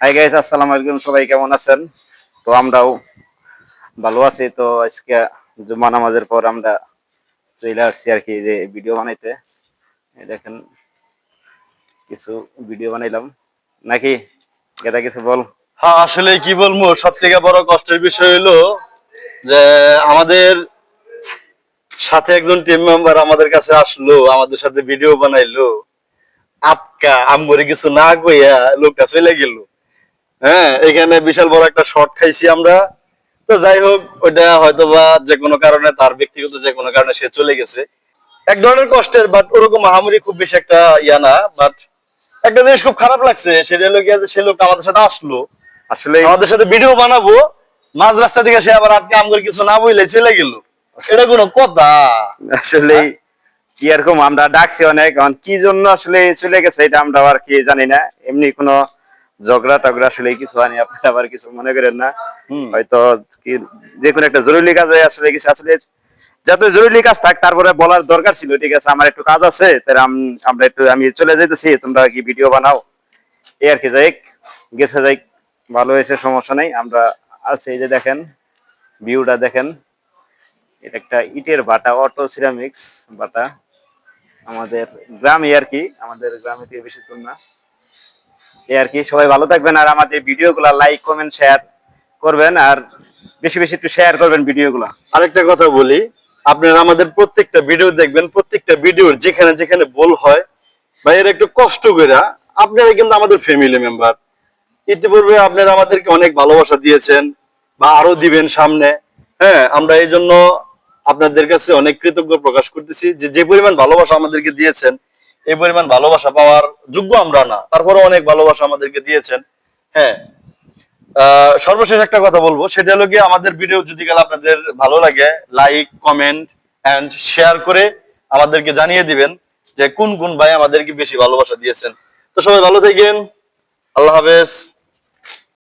Hi guys আসসালামু আলাইকুম, সবাই কেমন আছেন? তো আমরাও ভালো আছি। তো আজকে জুম্মা নামাজের পর আমরা চলে আসছি আর কি যে ভিডিও বানাইতে। দেখেন, কিছু ভিডিও বানাইলাম। নাকি? এটা কিছু বল। হ্যাঁ আসলে কি বলব? সব থেকে বড় কষ্টের বিষয় হলো যে আমাদের সাথে একজন টিম মেম্বার আমাদের কাছে আসলো, আমাদের সাথে ভিডিও বানাইলো। আপকা আমবরে কিছু না কইয়া লোকটা চলে গেল। হ্যাঁ এখানে বিশাল বড় একটা শর্ট খাইছি আমরা। তো যাই হোক ওইটা হয়তো বা যে কোনো কারণে তার ব্যক্তিগত যে কোনো কারণে সে চলে গেছে। এক ধরনের কষ্টের বাট ওরকম মহামারী খুব বেশি একটা ইয়া না বাট একটা জিনিস খুব খারাপ লাগছে সেটা হলো গিয়ে সে লোকটা আমাদের সাথে আসলো। আসলে আমাদের সাথে ভিডিও বানাবো মাঝ রাস্তা থেকে সে আবার আজকে আমগর কিছু না বইলে চলে গেল। এটা কোনো কথা। আসলে কি এরকম আমরা ডাকছি অনেক কি জন্য আসলে চলে গেছে এটা আমরা আর কি জানি না। এমনি কোনো ঝগড়া টগড়া আসলে কিছু হয়নি আপনারা আবার কিছু মনে করেন না। হয়তো কি যে কোনো একটা জরুরি কাজে আসলে কিছু আসলে যত জরুরি কাজ থাক তারপরে বলার দরকার ছিল ঠিক আছে আমার একটু কাজ আছে তাহলে আমরা একটু আমি চলে যাইতেছি তোমরা কি ভিডিও বানাও? এই আর কি যাই গেছে যাই ভালো হয়েছে সমস্যা নেই আমরা আছি এই যে দেখেন ভিউটা দেখেন এটা একটা ইটের বাটা অটো সিরামিক্স বাটা আমাদের গ্রামে আর কি আমাদের গ্রামে থেকে বেশি দূর না। এই আর কি। সবাই ভালো থাকবেন আর আমাদের ভিডিওগুলো লাইক কমেন্ট শেয়ার করবেন আর বেশি বেশি একটু শেয়ার করবেন ভিডিওগুলো। আরেকটা কথা বলি, আপনারা আমাদের প্রত্যেকটা ভিডিও দেখবেন, প্রত্যেকটা ভিডিওর যেখানে যেখানে ভুল হয় বা এর একটু কষ্ট করে আপনারা কিন্তু আমাদের ফ্যামিলি মেম্বার ইতিপূর্বে আপনারা আমাদেরকে অনেক ভালোবাসা দিয়েছেন বা আরও দিবেন সামনে। হ্যাঁ আমরা এই জন্য আপনাদের কাছে অনেক কৃতজ্ঞ প্রকাশ করতেছি যে যে পরিমাণ ভালোবাসা আমাদেরকে দিয়েছেন এই পরিমাণ ভালোবাসা পাওয়ার যোগ্য আমরা না। তারপরে অনেক ভালোবাসা আমাদেরকে দিয়েছেন। হ্যাঁ। সর্বশেষ একটা কথা বলব। সেটা হলো আমাদের ভিডিও যদি গেলে আপনাদের ভালো লাগে লাইক কমেন্ট অ্যান্ড শেয়ার করে আমাদেরকে জানিয়ে দিবেন যে কোন কোন ভাই আমাদেরকে বেশি ভালোবাসা দিয়েছেন। তো সবাই ভালো থাকেন। আল্লাহ হাফেজ।